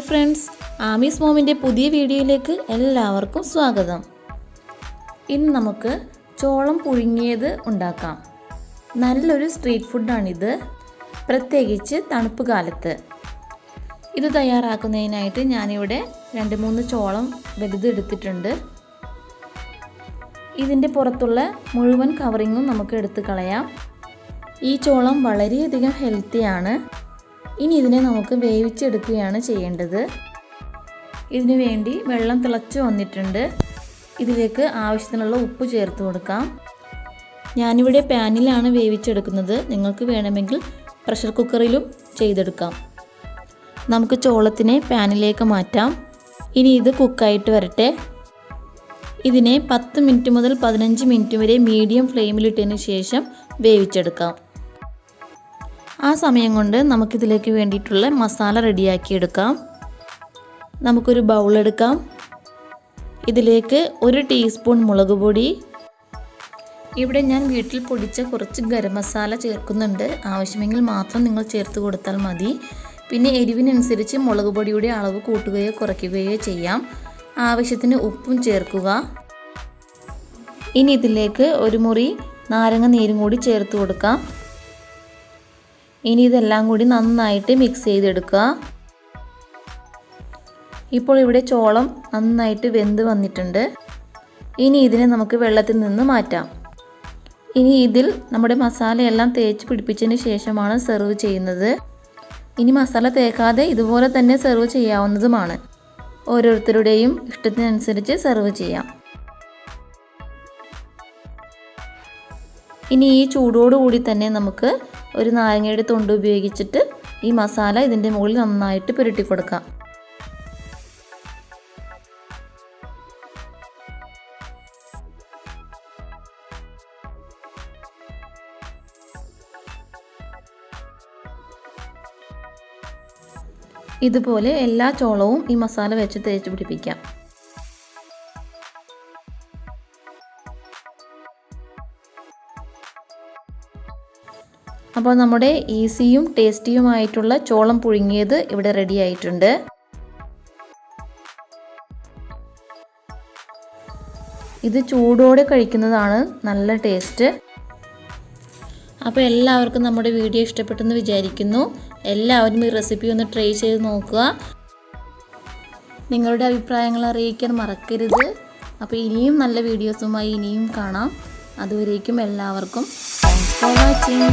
Hi friends Ami's മോമിന്റെ പുതിയ വീഡിയോയിലേക്ക് എല്ലാവർക്കും സ്വാഗതം. ഇന്ന് നമുക്ക് ചോളം പുഴുങ്ങിയത് ഉണ്ടാക്കാം. നല്ലൊരു സ്ട്രീറ്റ് ഫുഡാണിത്. പ്രത്യേകിച്ച് തണുപ്പ് കാലത്ത്. ഇത് തയ്യാറാക്കുന്നതിനായിട്ട് ഞാനിവിടെ രണ്ട് മൂന്ന് ചോളം വലുതെടുത്തിട്ടുണ്ട് ഇതിന്റെ പുറത്തുള്ള മുഴുവൻ കവറിങ്ങും നമുക്ക് എടുത്ത് കളയാം. ഈ ചോളം വളരെയധികം ഹെൽത്തിയാണ്. ഇനി ഇതിനെ നമുക്ക് വേവിച്ചെടുക്കുകയാണ് ചെയ്യേണ്ടത്. ഇതിനു വേണ്ടി വെള്ളം തിളച്ച് വന്നിട്ടുണ്ട്. ഇതിലേക്ക് ആവശ്യത്തിനുള്ള ഉപ്പ് ചേർത്ത് കൊടുക്കാം. ഞാനിവിടെ പാനിലാണ് വേവിച്ചെടുക്കുന്നത്. നിങ്ങൾക്ക് വേണമെങ്കിൽ പ്രഷർ കുക്കറിലും ചെയ്തെടുക്കാം. നമുക്ക് ചോളത്തിനെ പാനിലേക്ക് മാറ്റാം. ഇനി ഇത് കുക്കായിട്ട് വരട്ടെ. ഇതിനെ പത്ത് മിനിറ്റ് മുതൽ പതിനഞ്ച് മിനിറ്റ് വരെ മീഡിയം ഫ്ലെയിമിലിട്ടതിന് ശേഷം വേവിച്ചെടുക്കാം. ആ സമയം കൊണ്ട് നമുക്കിതിലേക്ക് വേണ്ടിയിട്ടുള്ള മസാല റെഡിയാക്കി എടുക്കാം. നമുക്കൊരു ബൗൾ എടുക്കാം. ഇതിലേക്ക് ഒരു ടീസ്പൂൺ മുളക് പൊടി. ഇവിടെ ഞാൻ വീട്ടിൽ പൊടിച്ച കുറച്ച് ഗരം മസാല ചേർക്കുന്നുണ്ട്. ആവശ്യമെങ്കിൽ മാത്രം നിങ്ങൾ ചേർത്ത് കൊടുത്താൽ മതി. പിന്നെ എരിവിനനുസരിച്ച് മുളക് പൊടിയുടെ അളവ് കൂട്ടുകയോ കുറയ്ക്കുകയോ ചെയ്യാം. ആവശ്യത്തിന് ഉപ്പും ചേർക്കുക. ഇനി ഇതിലേക്ക് ഒരു മുറി നാരങ്ങ നീരും കൂടി ചേർത്ത് കൊടുക്കാം. ഇനി ഇതെല്ലാം കൂടി നന്നായിട്ട് മിക്സ് ചെയ്തെടുക്കുക. ഇപ്പോൾ ഇവിടെ ചോളം നന്നായിട്ട് വെന്ത് വന്നിട്ടുണ്ട്. ഇനി ഇതിനെ നമുക്ക് വെള്ളത്തിൽ നിന്ന് മാറ്റാം. ഇനി ഇതിൽ നമ്മുടെ മസാലയെല്ലാം തേച്ച് പിടിപ്പിച്ചതിന് ശേഷമാണ് സെർവ് ചെയ്യുന്നത്. ഇനി മസാല തേക്കാതെ ഇതുപോലെ തന്നെ സെർവ് ചെയ്യാവുന്നതുമാണ്. ഓരോരുത്തരുടെയും ഇഷ്ടത്തിനനുസരിച്ച് സെർവ് ചെയ്യാം. ഇനി ഈ ചൂടോടുകൂടി തന്നെ നമുക്ക് ഒരു നാരങ്ങയുടെ തൊണ്ട് ഉപയോഗിച്ചിട്ട് ഈ മസാല ഇതിന്റെ മുകളിൽ നന്നായിട്ട് പുരട്ടി കൊടുക്കാം. ഇതുപോലെ എല്ലാ ചോളവും ഈ മസാല വെച്ച് തേച്ച് പിടിപ്പിക്കാം. അപ്പോൾ നമ്മുടെ ഈസിയും ടേസ്റ്റിയുമായിട്ടുള്ള ചോളം പുഴുങ്ങിയത് ഇവിടെ റെഡി ആയിട്ടുണ്ട്. ഇത് ചൂടോടെ കഴിക്കുന്നതാണ് നല്ല ടേസ്റ്റ് അപ്പോൾ എല്ലാവർക്കും നമ്മുടെ വീഡിയോ ഇഷ്ടപ്പെട്ടെന്ന് വിചാരിക്കുന്നു. എല്ലാവരും ഈ റെസിപ്പി ഒന്ന് ട്രൈ ചെയ്ത് നോക്കുക. നിങ്ങളുടെ അഭിപ്രായങ്ങൾ അറിയിക്കാൻ മറക്കരുത്. അപ്പോൾ ഇനിയും നല്ല വീഡിയോസുമായി ഇനിയും കാണാം. അതുവരേക്കും എല്ലാവർക്കും താങ്ക്സ് ഫോർ വാച്ചിങ്